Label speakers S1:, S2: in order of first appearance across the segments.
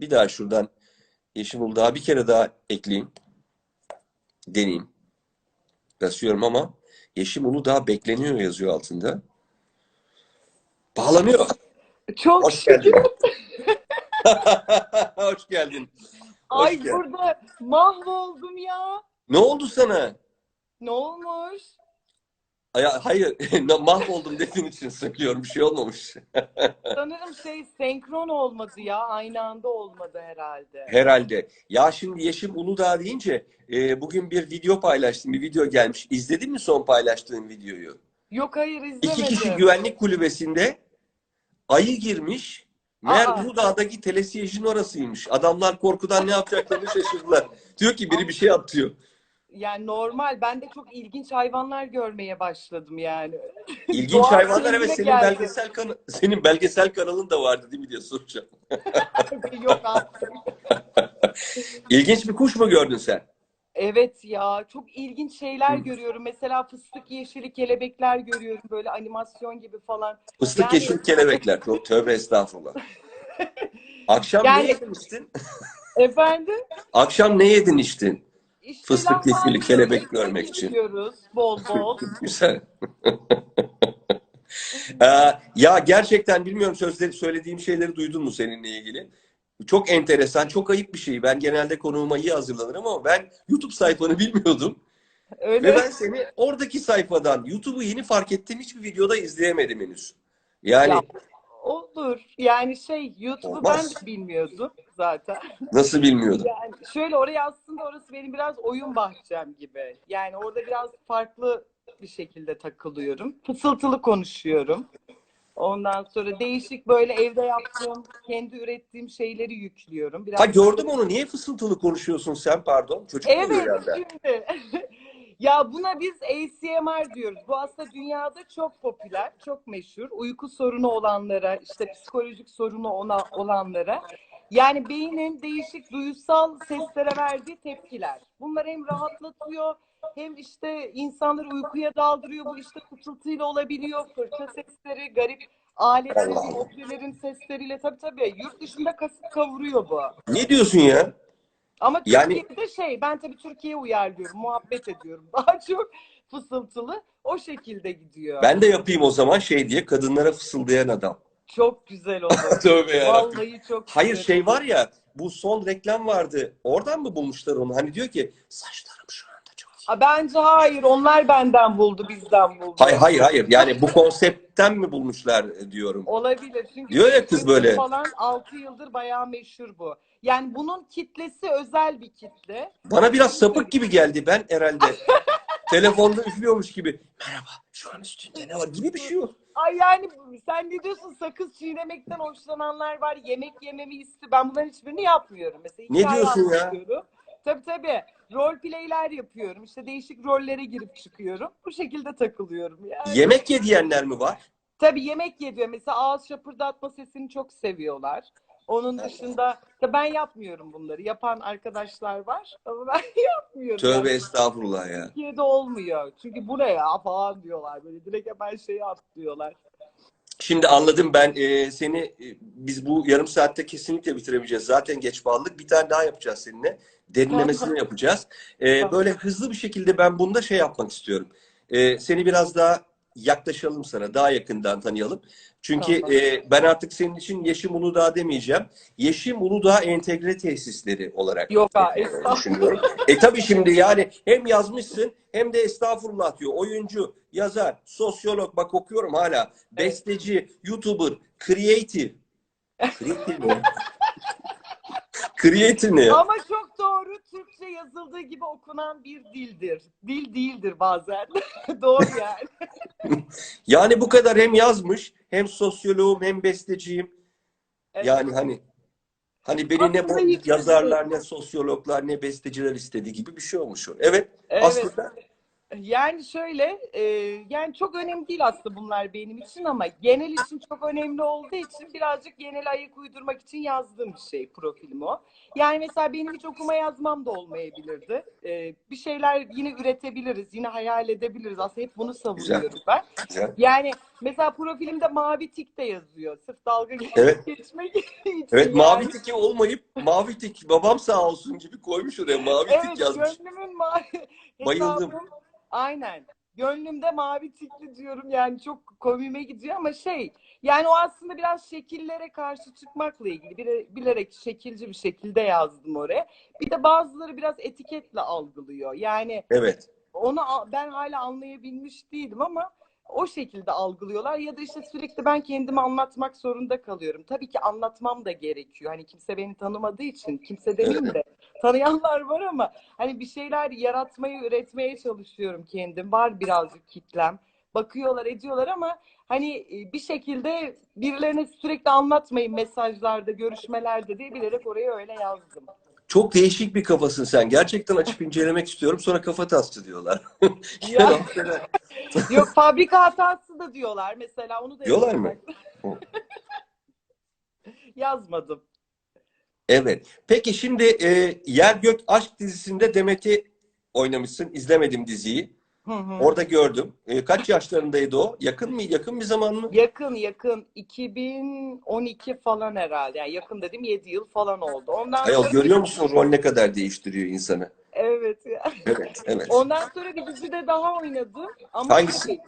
S1: Bir daha şuradan Yeşim Uludağ'a bir kere daha ekleyeyim. Deneyeyim. Basıyorum ama Yeşim Uludağ bekleniyor yazıyor altında. Bağlanıyor.
S2: Çok
S1: Hoş geldin. Hoş geldin. Hoş
S2: Ay
S1: geldin.
S2: burada mahvoldum ya.
S1: Ne oldu sana?
S2: Ne olmuş?
S1: Ay, hayır, mahvoldum dediğin için söylüyorum. Bir şey olmamış.
S2: Sanırım şey senkron olmadı ya. Aynı anda olmadı herhalde.
S1: Herhalde. Ya şimdi Yeşim Uludağ deyince e, bugün bir video paylaştım. Bir video gelmiş. İzledin mi son paylaştığın videoyu?
S2: Yok hayır
S1: İki
S2: izlemedim.
S1: kişi güvenlik kulübesinde ayı girmiş. Meğer
S2: Aa.
S1: Uludağ'daki telesiyejin orasıymış. Adamlar korkudan ne yapacaklarını şaşırdılar. Diyor ki biri bir şey yap diyor.
S2: Yani normal. Ben de çok ilginç hayvanlar görmeye başladım yani.
S1: İlginç hayvanlar evet senin
S2: geldi.
S1: belgesel kana- senin belgesel kanalın da vardı değil mi diye soracağım.
S2: Yok artık.
S1: İlginç bir kuş mu gördün sen?
S2: Evet ya çok ilginç şeyler
S1: Hı.
S2: görüyorum. Mesela fıstık yeşili kelebekler görüyorum böyle animasyon gibi falan.
S1: Fıstık
S2: Yani-
S1: yeşil kelebekler. Çok tövbe estağfurullah. Akşam
S2: Yani-
S1: ne yedin içtin?
S2: Efendim?
S1: Akşam ne yedin içtin?
S2: İşte
S1: Fıstık yeşili kelebek görmek için.
S2: bol bol.
S1: Güzel. Ee, ya gerçekten bilmiyorum sözleri söylediğim şeyleri duydun mu seninle ilgili? Çok enteresan, çok ayıp bir şey. Ben genelde konuğuma iyi hazırlanırım ama ben YouTube sayfanı bilmiyordum.
S2: Öyle
S1: Ve ben seni oradaki sayfadan YouTube'u yeni fark ettiğim hiçbir videoda izleyemedim henüz. Yani
S2: Ya. olur. Yani şey YouTube'u ben de bilmiyordum zaten.
S1: nasıl bilmiyordum.
S2: Yani şöyle oraya aslında orası benim biraz oyun bahçem gibi. Yani orada biraz farklı bir şekilde takılıyorum. Fısıltılı konuşuyorum. Ondan sonra değişik böyle evde yaptığım, kendi ürettiğim şeyleri yüklüyorum. Biraz
S1: Ha gördüm onu. Niye fısıltılı konuşuyorsun sen pardon? Çocuk
S2: Evet
S1: herhalde?
S2: şimdi. Ya buna biz ACMR diyoruz. Bu aslında dünyada çok popüler, çok meşhur. Uyku sorunu olanlara, işte psikolojik sorunu ona, olanlara. Yani beynin değişik duyusal seslere verdiği tepkiler. Bunlar hem rahatlatıyor hem işte insanları uykuya daldırıyor. Bu işte fısıltıyla olabiliyor. Fırça sesleri, garip aletlerin, objelerin sesleriyle. Tabii tabii yurt dışında kasıp kavuruyor bu.
S1: Ne diyorsun ya?
S2: Ama
S1: Yani-
S2: Türkiye'de şey, ben tabii Türkiye'ye uyarlıyorum, muhabbet ediyorum. Daha çok fısıltılı, o şekilde gidiyor.
S1: Ben de yapayım o zaman şey diye kadınlara fısıldayan adam.
S2: Çok güzel olur.
S1: Tövbe yarabbim.
S2: Vallahi çok
S1: Hayır
S2: güzel
S1: şey
S2: olur.
S1: var ya bu son reklam vardı. Oradan mı bulmuşlar onu? Hani diyor ki saçlarım şu anda çok iyi.
S2: Ha, Bence hayır, onlar benden buldu, bizden buldu.
S1: Hayır hayır hayır. Yani bu konseptten mi bulmuşlar e, diyorum.
S2: Olabilir. Çünkü
S1: Diyor ya kız böyle.
S2: Falan 6 yıldır bayağı meşhur bu. Yani bunun kitlesi özel bir kitle.
S1: Bana biraz sapık gibi geldi. Ben herhalde telefonda üflüyormuş gibi. Merhaba şu an üstünde ne var gibi bir şey yok.
S2: Ay yani sen ne diyorsun sakız çiğnemekten hoşlananlar var, yemek yememi istiyor. Ben bunların hiçbirini yapmıyorum. Mesela
S1: Ne
S2: hikaye
S1: diyorsun ya?
S2: anlatıyorum. Tabii tabii. Rol play'ler yapıyorum. İşte değişik rollere girip çıkıyorum. Bu şekilde takılıyorum yani.
S1: Yemek ye diyenler mi var?
S2: Tabii yemek yediyor. Mesela ağız şapırdatma sesini çok seviyorlar. Onun dışında tabii ben yapmıyorum bunları. Yapan arkadaşlar var ama ben yapmıyorum.
S1: Tövbe
S2: Yani
S1: estağfurullah ya.
S2: Türkiye'de olmuyor. Çünkü bu ne ya falan diyorlar. Böyle direkt hemen şeyi atlıyorlar.
S1: Şimdi anladım ben e, seni e, biz bu yarım saatte kesinlikle bitiremeyeceğiz. Zaten geç bağladık. Bir tane daha yapacağız seninle. Derinlemesini yapacağız. E, böyle hızlı bir şekilde ben bunda şey yapmak istiyorum. E, seni biraz daha yaklaşalım sana. Daha yakından tanıyalım. Çünkü
S2: Tamam.
S1: e, ben artık senin için Yeşim Uludağ demeyeceğim. Yeşim Uludağ Entegre Tesisleri olarak
S2: Yok
S1: e, düşünüyorum. E tabii şimdi yani hem yazmışsın hem de estağfurullah diyor. Oyuncu, yazar, sosyolog bak okuyorum hala. Besteci, YouTuber, creative. Creative mi? creative ne?
S2: Ama çok doğru. Türkçe yazıldığı gibi okunan bir dildir. Dil değildir bazen. doğru yani.
S1: Yani bu kadar hem yazmış hem sosyoloğum hem besteciyim.
S2: Evet.
S1: Yani hani hani beni ne
S2: Aslında
S1: yazarlar ne sosyologlar ne besteciler istediği gibi bir şey olmuş o. Evet,
S2: Evet.
S1: aslında
S2: Yani şöyle, e, yani çok önemli değil aslında bunlar benim için ama genel için çok önemli olduğu için birazcık genel ayak uydurmak için yazdığım bir şey profilim o. Yani mesela benim hiç okuma yazmam da olmayabilirdi. E, bir şeyler yine üretebiliriz, yine hayal edebiliriz. Aslında hep bunu savunuyorum ben.
S1: Güzel.
S2: Yani mesela profilimde mavi tik de yazıyor. Sırf dalga
S1: Evet.
S2: geçmek için.
S1: Evet
S2: yani.
S1: mavi tiki olmayıp mavi tik babam sağ olsun gibi koymuş oraya mavi tik
S2: Evet,
S1: yazmış.
S2: gönlümün mavi.
S1: Bayıldım.
S2: hesabım- Aynen. Gönlümde mavi tikli diyorum yani çok komiğime gidiyor ama şey yani o aslında biraz şekillere karşı çıkmakla ilgili Bile- bilerek şekilci bir şekilde yazdım oraya. Bir de bazıları biraz etiketle algılıyor. Yani
S1: Evet.
S2: onu ben hala anlayabilmiş değilim ama o şekilde algılıyorlar ya da işte sürekli ben kendimi anlatmak zorunda kalıyorum. Tabii ki anlatmam da gerekiyor. Hani kimse beni tanımadığı için kimse demeyeyim de tanıyanlar var ama hani bir şeyler yaratmayı, üretmeye çalışıyorum kendim. Var birazcık kitlem. Bakıyorlar, ediyorlar ama hani e, bir şekilde birilerine sürekli anlatmayın mesajlarda, görüşmelerde diye bilerek oraya öyle yazdım.
S1: Çok değişik bir kafasın sen. Gerçekten açıp incelemek istiyorum. Sonra kafa tasçı diyorlar.
S2: Ya.
S1: Ya.
S2: Yok fabrika hatası da diyorlar mesela onu da
S1: Diyorlar mı?
S2: Yazmadım.
S1: Evet. Peki şimdi e, Yer Gök Aşk dizisinde Demet'i oynamışsın. İzlemedim diziyi.
S2: Hı hı.
S1: Orada gördüm. E, kaç yaşlarındaydı o? Yakın mı? Yakın bir zaman mı?
S2: Yakın yakın 2012 falan herhalde. Yani yakın dedim 7 yıl falan oldu. Ondan
S1: Ayol
S2: sonra
S1: görüyor musun rol ne kadar değiştiriyor insanı?
S2: evet ya.
S1: Evet, evet.
S2: Ondan sonra bir dizide daha oynadım. Ama
S1: Hangisi?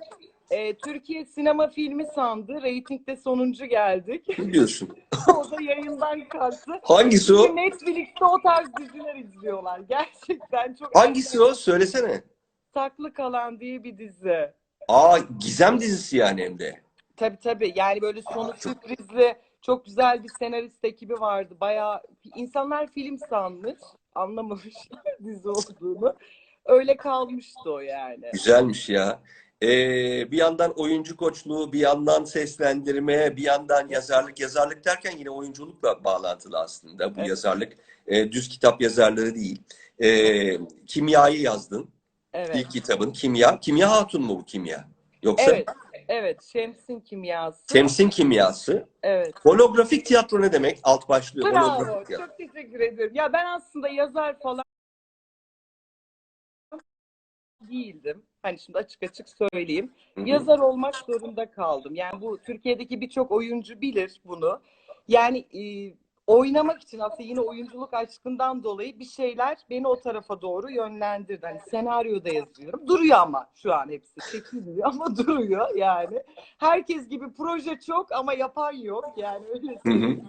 S2: E, Türkiye sinema filmi sandı. Reytingde sonuncu geldik.
S1: Ne diyorsun?
S2: o da yayından kalktı.
S1: Hangisi o?
S2: Çünkü Netflix'te o tarz diziler izliyorlar. Gerçekten çok
S1: Hangisi o? Söylesene.
S2: Saklı Kalan diye bir dizi.
S1: Aa gizem dizisi yani hem de.
S2: Tabii tabii. Yani böyle sonu sürprizli, çok güzel bir senarist ekibi vardı. Bayağı insanlar film sanmış, anlamamış dizi olduğunu. Öyle kalmıştı o yani.
S1: Güzelmiş ya. Ee, bir yandan oyuncu koçluğu, bir yandan seslendirme, bir yandan yazarlık. Yazarlık derken yine oyunculukla bağlantılı aslında bu
S2: Evet.
S1: yazarlık. Ee, düz kitap yazarlığı değil. Ee, kimyayı yazdın.
S2: Evet.
S1: İlk kitabın Kimya. Kimya Hatun mu bu kimya? Yoksa
S2: Evet. Evet. Şems'in kimyası.
S1: Şems'in kimyası.
S2: Evet.
S1: Holografik tiyatro ne demek? Alt başlığı.
S2: Bravo.
S1: Holografik tiyatro.
S2: Çok teşekkür ederim. Ya ben aslında yazar falan değildim. Hani şimdi açık açık söyleyeyim.
S1: Hı hı.
S2: yazar olmak zorunda kaldım. Yani bu Türkiye'deki birçok oyuncu bilir bunu. Yani e, oynamak için aslında yine oyunculuk aşkından dolayı bir şeyler beni o tarafa doğru yönlendirdi. Hani senaryoda yazıyorum. Duruyor ama şu an hepsi çekilmiyor ama duruyor yani. Herkes gibi proje çok ama yapan yok yani öyle
S1: Hı hı.
S2: söyleyeyim.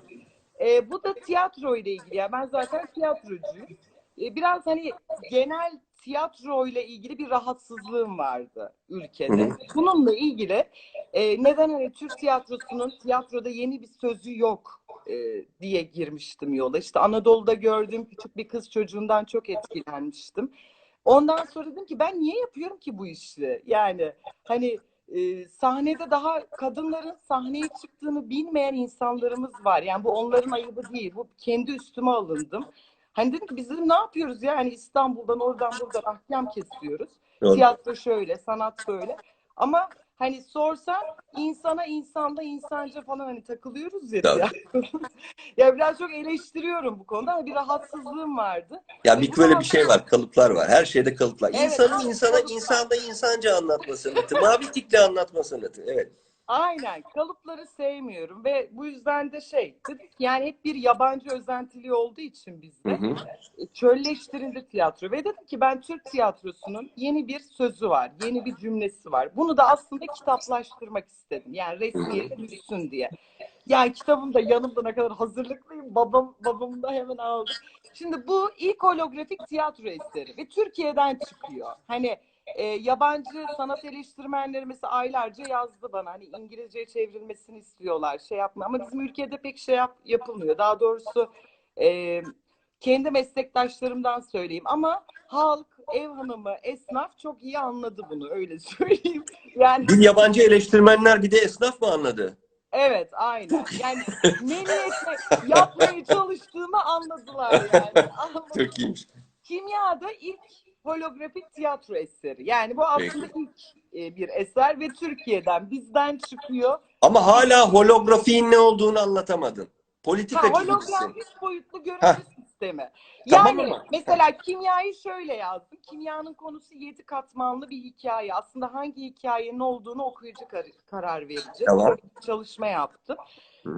S2: E, bu da tiyatro ile ilgili. Yani ben zaten tiyatrocuyum. E, biraz hani genel tiyatro ile ilgili bir rahatsızlığım vardı ülkede.
S1: Hı hı.
S2: Bununla ilgili e, neden hani Türk tiyatrosunun tiyatroda yeni bir sözü yok e, diye girmiştim yola. İşte Anadolu'da gördüğüm küçük bir kız çocuğundan çok etkilenmiştim. Ondan sonra dedim ki ben niye yapıyorum ki bu işi? Yani hani e, sahnede daha kadınların sahneye çıktığını bilmeyen insanlarımız var. Yani bu onların ayıbı değil. Bu kendi üstüme alındım. Hani dedim ki biz dedim ne yapıyoruz ya? Hani İstanbul'dan oradan buradan ahkam kesiyoruz.
S1: Doğru.
S2: Tiyatro şöyle, sanat böyle. Ama hani sorsan insana insanda insanca falan hani takılıyoruz ya. Tiyatro. ya biraz çok eleştiriyorum bu konuda ama bir rahatsızlığım vardı.
S1: Ya bir böyle bir şey var, kalıplar var. Her şeyde kalıplar.
S2: Evet,
S1: İnsanın insana, insanda insanca anlatma sanatı. Mavi tikle anlatma sanatı. Evet.
S2: Aynen kalıpları sevmiyorum ve bu yüzden de şey dedik yani hep bir yabancı özentiliği olduğu için
S1: Hı
S2: bizde
S1: hı.
S2: e, çölleştirildi tiyatro ve dedim ki ben Türk tiyatrosunun yeni bir sözü var, yeni bir cümlesi var. Bunu da aslında kitaplaştırmak istedim. Yani resmiyete düşsün diye. Yani kitabım da yanımda ne kadar hazırlıklıyım. Babam babam da hemen aldı. Şimdi bu ilk holografik tiyatro eseri ve Türkiye'den çıkıyor. Hani e, yabancı sanat eleştirmenleri mesela aylarca yazdı bana. Hani İngilizceye çevrilmesini istiyorlar. Şey yapma ama bizim ülkede pek şey yap, yapılmıyor. Daha doğrusu e, kendi meslektaşlarımdan söyleyeyim ama halk, ev hanımı, esnaf çok iyi anladı bunu öyle söyleyeyim. Yani
S1: Bir yabancı eleştirmenler bir de esnaf mı anladı?
S2: evet aynen. Yani ne niyetle yapmaya çalıştığımı anladılar yani. Ama
S1: Çok iyiymiş.
S2: Kimyada ilk holografik tiyatro eseri. Yani bu aslında ilk e, bir eser ve Türkiye'den bizden çıkıyor.
S1: Ama hala holografiğin ne olduğunu anlatamadın.
S2: Ha, hologram üç boyutlu görüntü
S1: Heh.
S2: sistemi.
S1: Tamam
S2: Yani
S1: ama-
S2: mesela kimyayı şöyle yazdım. Kimyanın konusu yedi katmanlı bir hikaye. Aslında hangi hikayenin olduğunu okuyucu kar- karar verecek.
S1: Tamam.
S2: Böyle bir çalışma yaptım.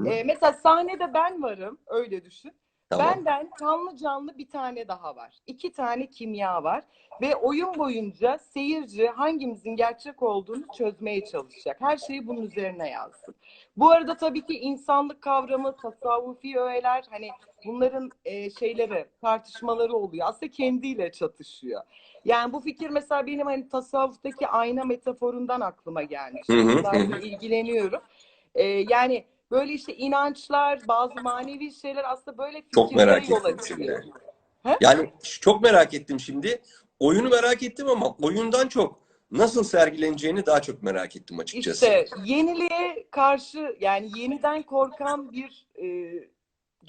S2: Ee, mesela sahnede ben varım. Öyle düşün.
S1: Tamam.
S2: Benden kanlı canlı bir tane daha var. İki tane kimya var. Ve oyun boyunca seyirci hangimizin gerçek olduğunu çözmeye çalışacak. Her şeyi bunun üzerine yazdım. Bu arada tabii ki insanlık kavramı, tasavvufi öğeler hani bunların e, şeyleri, tartışmaları oluyor. Aslında kendiyle çatışıyor. Yani bu fikir mesela benim hani tasavvuftaki ayna metaforundan aklıma gelmiş.
S1: Hı.
S2: ilgileniyorum. E, yani böyle işte inançlar, bazı manevi şeyler aslında böyle
S1: Çok merak
S2: yol
S1: ettim
S2: açıyor.
S1: şimdi.
S2: He?
S1: Yani çok merak ettim şimdi. Oyunu merak ettim ama oyundan çok nasıl sergileneceğini daha çok merak ettim açıkçası.
S2: İşte yeniliğe karşı yani yeniden korkan bir e,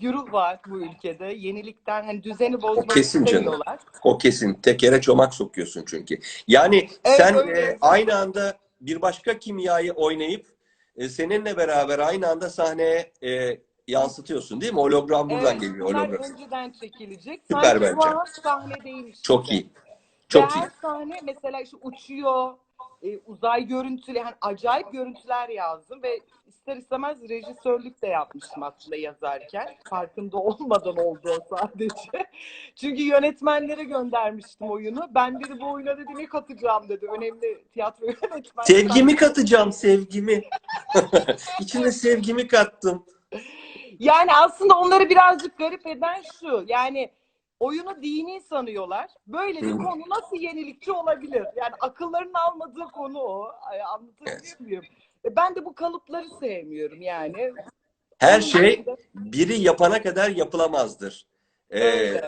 S2: güruh var bu ülkede. Yenilikten hani düzeni bozmak
S1: kesin canım.
S2: istemiyorlar.
S1: O kesin. Tekere çomak sokuyorsun çünkü. Yani
S2: Evet,
S1: sen
S2: öyle.
S1: e, aynı anda bir başka kimyayı oynayıp e, seninle beraber aynı anda sahneye e, yansıtıyorsun değil mi? Hologram buradan
S2: Evet,
S1: geliyor. Hologram.
S2: önceden çekilecek.
S1: Süper
S2: Sanki
S1: bence.
S2: bu an sahnedeymiş
S1: Çok
S2: gibi.
S1: iyi. Çok iyi.
S2: her sahne mesela işte uçuyor, e, uzay görüntülü, yani acayip görüntüler yazdım ve ister istemez rejisörlük de yapmıştım aslında yazarken. Farkında olmadan oldu o sadece. Çünkü yönetmenlere göndermiştim oyunu. Ben dedi bu oyuna dedi ne katacağım dedi. Önemli tiyatro yönetmenleri.
S1: Sevgimi katacağım, sevgimi. İçine sevgimi kattım.
S2: Yani aslında onları birazcık garip eden şu. Yani oyunu dini sanıyorlar. Böyle bir konu nasıl yenilikçi olabilir? Yani akıllarının almadığı konu o. Ay, Anlatabiliyor muyum? E, Ben de bu kalıpları sevmiyorum yani.
S1: Her
S2: Onun
S1: şey
S2: dışında
S1: biri yapana kadar yapılamazdır. Ee.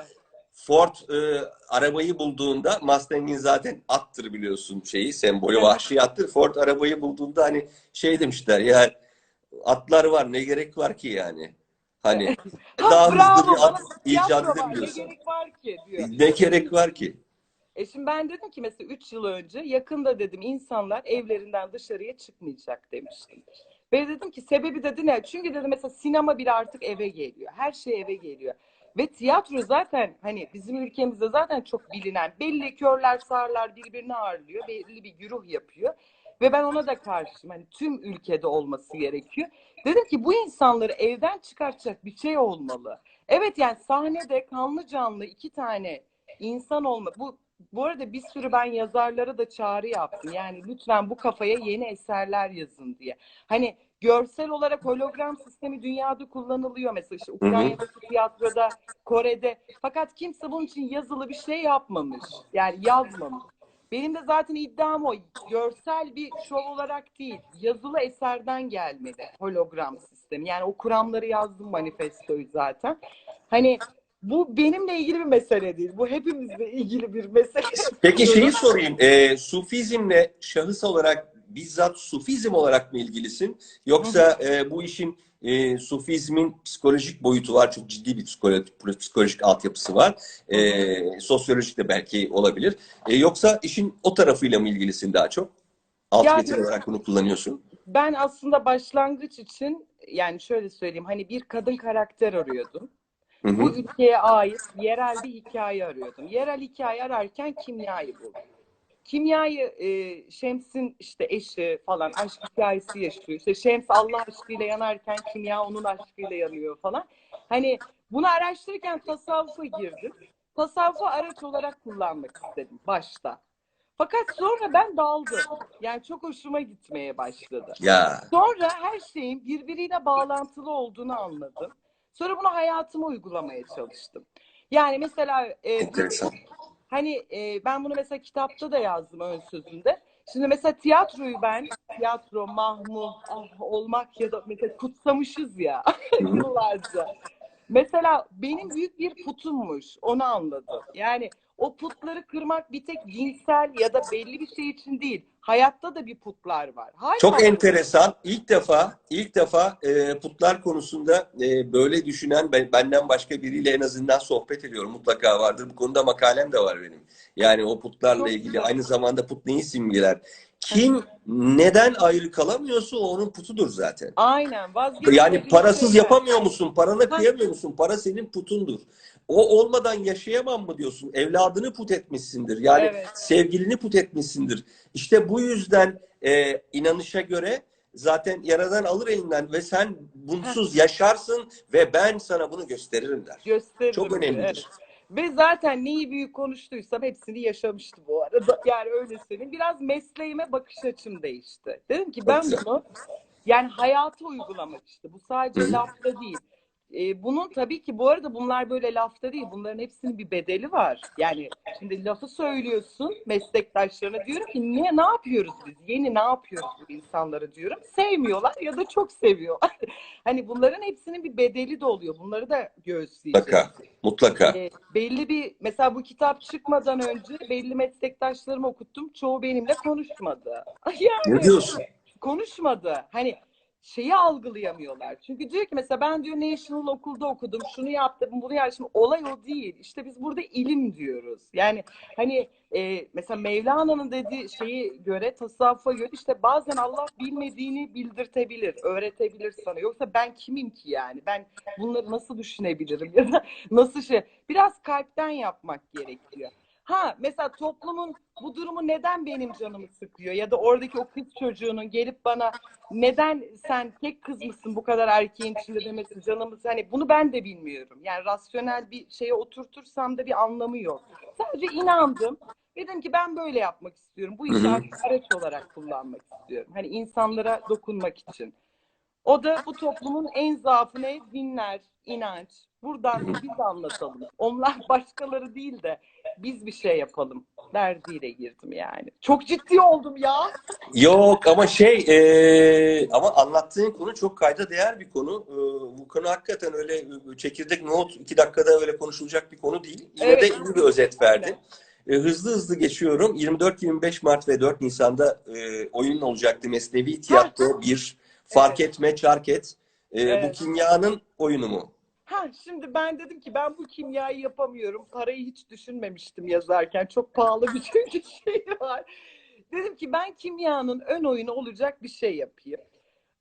S1: Ford e, arabayı bulduğunda Mustang'in zaten attır biliyorsun şeyi sembolü
S2: Evet.
S1: vahşi attır. Ford arabayı bulduğunda hani şey demişler ya atlar var ne gerek var ki yani. Hani
S2: Ha,
S1: daha hızlı
S2: bravo,
S1: bir at icat
S2: var, Ne gerek var ki diyor.
S1: Ne gerek var ki?
S2: E şimdi ben dedim ki mesela 3 yıl önce yakında dedim insanlar evlerinden dışarıya çıkmayacak demiştim. Ve dedim ki sebebi dedi ne? Çünkü dedim mesela sinema bile artık eve geliyor. Her şey eve geliyor. Ve tiyatro zaten hani bizim ülkemizde zaten çok bilinen belli körler sağırlar birbirini ağırlıyor. Belli bir güruh yapıyor. Ve ben ona da karşıyım. Hani tüm ülkede olması gerekiyor. Dedim ki bu insanları evden çıkartacak bir şey olmalı. Evet yani sahnede kanlı canlı iki tane insan olma. Bu bu arada bir sürü ben yazarlara da çağrı yaptım. Yani lütfen bu kafaya yeni eserler yazın diye. Hani görsel olarak hologram sistemi dünyada kullanılıyor mesela işte Ukrayna'daki tiyatroda, Kore'de. Fakat kimse bunun için yazılı bir şey yapmamış. Yani yazmamış. Benim de zaten iddiam o. Görsel bir şov olarak değil, yazılı eserden gelmeli hologram sistemi. Yani o kuramları yazdım manifestoyu zaten. Hani bu benimle ilgili bir mesele değil. Bu hepimizle ilgili bir mesele.
S1: Peki şeyi sorayım. E, sufizmle şahıs olarak bizzat sufizm olarak mı ilgilisin? Yoksa e, bu işin e, sufizmin psikolojik boyutu var. Çok ciddi bir psikolojik, psikolojik altyapısı var. E, sosyolojik de belki olabilir. E, yoksa işin o tarafıyla mı ilgilisin daha çok? Alt
S2: Yani-
S1: metin olarak bunu kullanıyorsun.
S2: Ben aslında başlangıç için yani şöyle söyleyeyim hani bir kadın karakter arıyordum.
S1: Hı hı.
S2: Bu ülkeye ait yerel bir hikaye arıyordum. Yerel hikaye ararken kimyayı buldum. Kimyayı e, Şems'in işte eşi falan aşk hikayesi yaşıyor. İşte Şems Allah aşkıyla yanarken kimya onun aşkıyla yanıyor falan. Hani bunu araştırırken tasavvufa girdim. Tasavvufu araç olarak kullanmak istedim başta. Fakat sonra ben daldım. Yani çok hoşuma gitmeye başladı.
S1: Ya
S2: Sonra her şeyin birbiriyle bağlantılı olduğunu anladım. Sonra bunu hayatıma uygulamaya çalıştım. Yani mesela e. hani e, ben bunu mesela kitapta da yazdım ön sözünde. Şimdi mesela tiyatroyu ben, tiyatro, mahmut, ah, olmak ya da mesela kutsamışız ya yıllarca. Mesela benim büyük bir putummuş, onu anladım. Yani o putları kırmak bir tek dinsel ya da belli bir şey için değil, hayatta da bir putlar var. Hala
S1: Çok enteresan. İlk defa ilk defa e, putlar konusunda e, böyle düşünen ben- benden başka biriyle en azından sohbet ediyorum. Mutlaka vardır. Bu konuda makalem de var benim. Yani o putlarla
S2: Çok
S1: ilgili
S2: güzel.
S1: aynı zamanda put neyi simgeler? Kim neden ayrı kalamıyorsa onun putudur zaten.
S2: Aynen vazgeçmediği
S1: Yani parasız yapamıyor musun? Parana kıyamıyor musun? Para senin putundur. O olmadan yaşayamam mı diyorsun? Evladını put etmişsindir. Yani
S2: Evet.
S1: sevgilini put etmişsindir. İşte bu yüzden e, inanışa göre zaten yaradan alır elinden ve sen bunsuz yaşarsın ve ben sana bunu gösteririm der.
S2: Gösteririm.
S1: Çok önemlidir.
S2: Evet. Ve zaten neyi büyük konuştuysam hepsini yaşamıştı bu arada. Yani öyle söyleyeyim. Biraz mesleğime bakış açım değişti. Dedim ki ben bunu yani hayata uygulamak işte. Bu sadece lafta değil. Ee, bunun tabii ki bu arada bunlar böyle lafta değil. Bunların hepsinin bir bedeli var. Yani şimdi lafı söylüyorsun meslektaşlarına diyorum ki niye ne yapıyoruz biz? Yeni ne yapıyoruz bu insanlara diyorum. Sevmiyorlar ya da çok seviyorlar. hani bunların hepsinin bir bedeli de oluyor. Bunları da göğüsleyeceğiz.
S1: Mutlaka. Mutlaka.
S2: E, belli bir mesela bu kitap çıkmadan önce belli meslektaşlarımı okuttum. Çoğu benimle konuşmadı. Yani
S1: Ne diyorsun?
S2: konuşmadı. Hani şeyi algılayamıyorlar. Çünkü diyor ki mesela ben diyor National okulda okudum. Şunu yaptım, bunu yaptım. Şimdi olay o değil. İşte biz burada ilim diyoruz. Yani hani e, mesela Mevlana'nın dediği şeyi göre, tasavvufa göre işte bazen Allah bilmediğini bildirtebilir, öğretebilir sana. Yoksa ben kimim ki yani? Ben bunları nasıl düşünebilirim? Ya da nasıl şey? Biraz kalpten yapmak gerekiyor. Ha mesela toplumun bu durumu neden benim canımı sıkıyor? Ya da oradaki o kız çocuğunun gelip bana neden sen tek kız mısın bu kadar erkeğin içinde demesi canımı hani bunu ben de bilmiyorum. Yani rasyonel bir şeye oturtursam da bir anlamı yok. Sadece inandım. Dedim ki ben böyle yapmak istiyorum. Bu işi araç olarak kullanmak istiyorum. Hani insanlara dokunmak için. O da bu toplumun en zaafı ne? Dinler, inanç. Buradan da biz anlatalım. Onlar başkaları değil de biz bir şey yapalım derdiyle girdim yani. Çok ciddi oldum ya.
S1: Yok ama şey e, ama anlattığın konu çok kayda değer bir konu. E, bu konu hakikaten öyle e, çekirdek not iki dakikada öyle konuşulacak bir konu değil. Yine
S2: Evet.
S1: de iyi bir özet verdin. E, hızlı hızlı geçiyorum. 24-25 Mart ve 4 Nisan'da e, oyun olacaktı. Mesnevi Tiyatro bir Fark
S2: Evet.
S1: etme, çark et. E, Bu
S2: Evet.
S1: kimyanın oyunu mu?
S2: Ha şimdi ben dedim ki ben bu kimyayı yapamıyorum. Parayı hiç düşünmemiştim yazarken. Çok pahalı bir çünkü şey var. Dedim ki ben kimyanın ön oyunu olacak bir şey yapayım.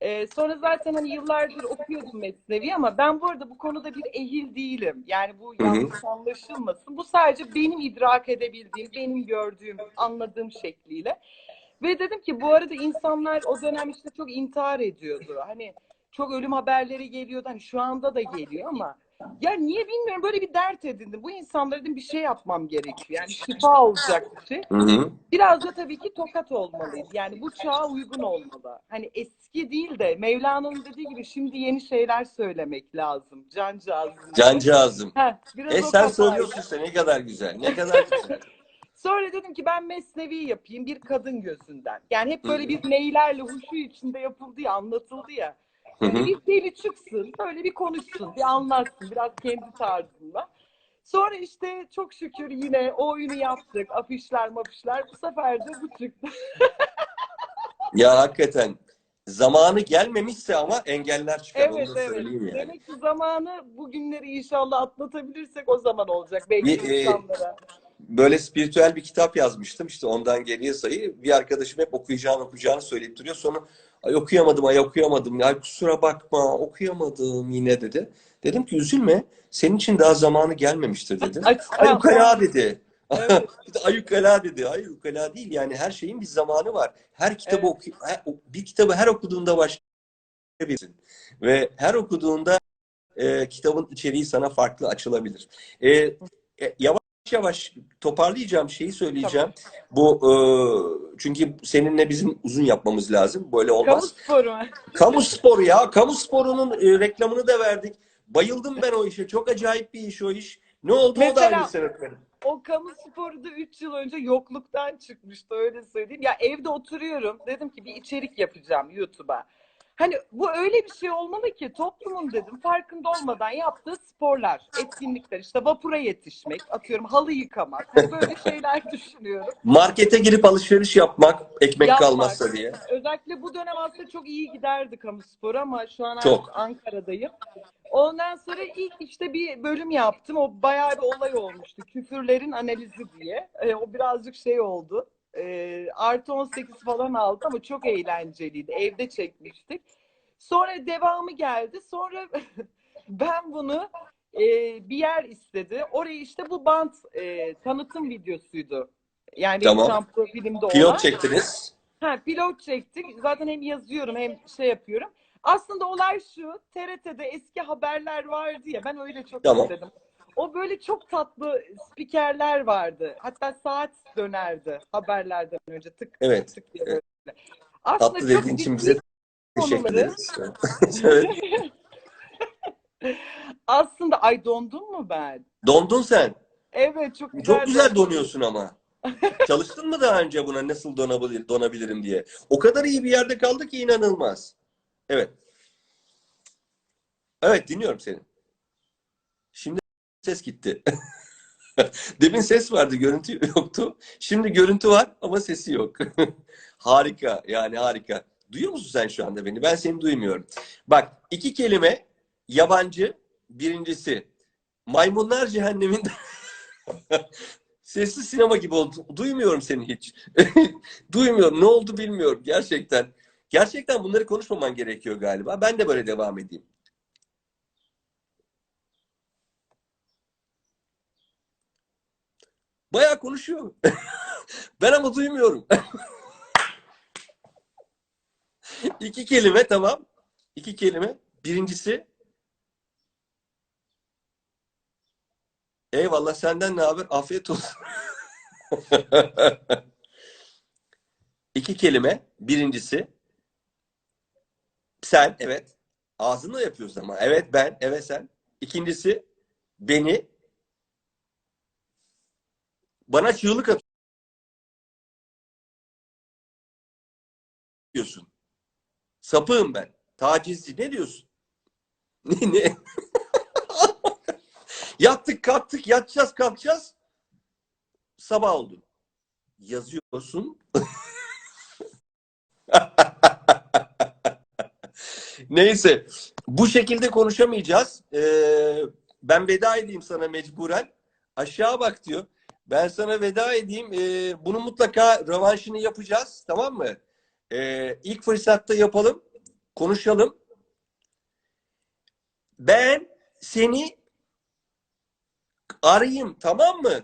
S2: Ee, sonra zaten hani yıllardır okuyordum Mesnevi ama ben bu arada bu konuda bir ehil değilim. Yani bu yanlış anlaşılmasın. Bu sadece benim idrak edebildiğim, benim gördüğüm, anladığım şekliyle. Ve dedim ki bu arada insanlar o dönem işte çok intihar ediyordu. Hani çok ölüm haberleri geliyordu. Hani şu anda da geliyor ama ya niye bilmiyorum böyle bir dert edindim. Bu insanlara dedim bir şey yapmam gerekiyor. Yani şifa olacak bir şey.
S1: Hı hı.
S2: Biraz da tabii ki tokat olmalıyız. Yani bu çağa uygun olmalı. Hani eski değil de Mevlana'nın dediği gibi şimdi yeni şeyler söylemek lazım. Cancağızım.
S1: Cancağızım.
S2: Heh, biraz
S1: E sen söylüyorsun sen ne kadar güzel. Ne kadar güzel.
S2: Sonra dedim ki ben mesnevi yapayım bir kadın gözünden. Yani hep böyle bir neylerle huşu içinde yapıldı ya, anlatıldı ya.
S1: Hı hı.
S2: Böyle bir deli çıksın, böyle bir konuşsun, bir anlatsın biraz kendi tarzında. Sonra işte çok şükür yine o oyunu yaptık. Afişler mafişler. Bu sefer de bu çıktı.
S1: Ya hakikaten zamanı gelmemişse ama engeller çıkar.
S2: Evet
S1: Onu da
S2: evet.
S1: söyleyeyim yani.
S2: Demek ki zamanı bugünleri inşallah atlatabilirsek o zaman olacak. Belki
S1: Bir, e. Böyle spiritüel bir kitap yazmıştım. İşte ondan geriye sayı. Bir arkadaşım hep okuyacağını okuyacağını söyleyip duruyor. Sonra ay okuyamadım, ay okuyamadım. Ya kusura bakma okuyamadım yine dedi. Dedim ki üzülme. Senin için daha zamanı gelmemiştir dedi.
S2: Ay,
S1: Ay ukala dedi.
S2: Evet.
S1: Ay ukala dedi. Hayır ukala değil yani her şeyin bir zamanı var. Her kitabı
S2: Evet.
S1: oku her- bir kitabı her okuduğunda başka. Ve her okuduğunda e, kitabın içeriği sana farklı açılabilir. E, e, yavaş yavaş toparlayacağım şeyi söyleyeceğim. Bu e, çünkü seninle bizim uzun yapmamız lazım. Böyle
S2: Kamu
S1: olmaz.
S2: sporu mu?
S1: Kamu sporu ya. Kamu sporunun e, reklamını da verdik. Bayıldım ben o işe. Çok acayip bir iş o iş. Ne oldu o da
S2: Mesela-
S1: aynı sebepleri.
S2: O kamu sporu da 3 yıl önce yokluktan çıkmıştı öyle söyleyeyim. Ya evde oturuyorum. Dedim ki bir içerik yapacağım YouTube'a. Hani bu öyle bir şey olmalı ki toplumun dedim farkında olmadan yaptığı sporlar, etkinlikler işte vapura yetişmek, atıyorum halı yıkamak, hani böyle şeyler düşünüyorum.
S1: Markete girip alışveriş yapmak, ekmek
S2: Yapmak.
S1: kalmazsa diye.
S2: Özellikle bu dönem aslında çok iyi giderdi kamu sporu ama şu an
S1: Çok.
S2: Ankara'dayım. Ondan sonra ilk işte bir bölüm yaptım. O bayağı bir olay olmuştu. Küfürlerin analizi diye. E, o birazcık şey oldu. E, artı 18 falan aldı ama çok eğlenceliydi. Evde çekmiştik. Sonra devamı geldi. Sonra ben bunu e, bir yer istedi. Orayı işte bu bant e, tanıtım videosuydu. Yani
S1: Tamam.
S2: reklam profilimde olan.
S1: Pilot çektiniz.
S2: Ha, pilot çektik. Zaten hem yazıyorum hem şey yapıyorum. Aslında olay şu. TRT'de eski haberler vardı ya. Ben öyle çok
S1: Tamam.
S2: istedim. O böyle çok tatlı spikerler vardı. Hatta saat dönerdi haberlerden önce tık
S1: Evet.
S2: tık diye böyle. Aslında
S1: Tatlı dediğin için bize teşekkür ederiz.
S2: Aslında ay dondum mu ben?
S1: Dondun sen.
S2: Evet çok güzel.
S1: Çok güzel donuyorsun ama. Çalıştın mı daha önce buna nasıl donabilir, donabilirim diye? O kadar iyi bir yerde kaldı ki inanılmaz. Evet. Evet dinliyorum seni. Ses gitti. Demin ses vardı, görüntü yoktu. Şimdi görüntü var ama sesi yok. harika, yani harika. Duyuyor musun sen şu anda beni? Ben seni duymuyorum. Bak, iki kelime yabancı. Birincisi, maymunlar cehenneminde Sessiz sinema gibi oldu. Duymuyorum seni hiç. Duymuyorum. Ne oldu bilmiyorum. Gerçekten. Gerçekten bunları konuşmaman gerekiyor galiba. Ben de böyle devam edeyim. Bayağı konuşuyor. ben ama duymuyorum. İki kelime tamam. İki kelime. Birincisi Eyvallah senden ne haber? Afiyet olsun. İki kelime. Birincisi sen evet. Ağzınla yapıyorsun ama. Evet ben, evet sen. İkincisi beni bana çığlık atıyorsun. Sapığım ben. Tacizci. Ne diyorsun? Ne ne? Yattık kalktık yatacağız kalkacağız. Sabah oldu. Yazıyorsun. Neyse. Bu şekilde konuşamayacağız. Ee, ben veda edeyim sana mecburen. Aşağı bak diyor. Ben sana veda edeyim. Ee, bunu mutlaka rövanşını yapacağız. Tamam mı? Ee, ilk fırsatta yapalım. Konuşalım. Ben seni arayayım tamam mı?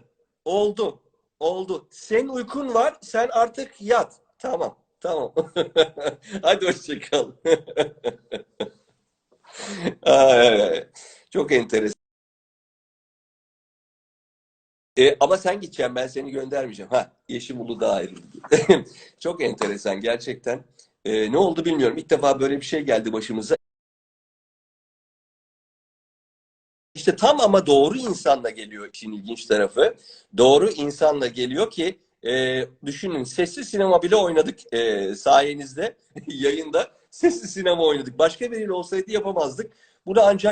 S1: Oldu. Oldu. Senin uykun var. Sen artık yat. Tamam. Tamam. Hadi hoşça kal. Ay, ay, ay. Çok enteresan. E, ama sen gideceksin. Ben seni göndermeyeceğim. Ha, Yeşim Uludağ ayrıldı. Çok enteresan gerçekten. E, ne oldu bilmiyorum. İlk defa böyle bir şey geldi başımıza. İşte tam ama doğru insanla geliyor işin ilginç tarafı. Doğru insanla geliyor ki e, düşünün sessiz sinema bile oynadık e, sayenizde yayında. Sessiz sinema oynadık. Başka biriyle olsaydı yapamazdık. Bunu ancak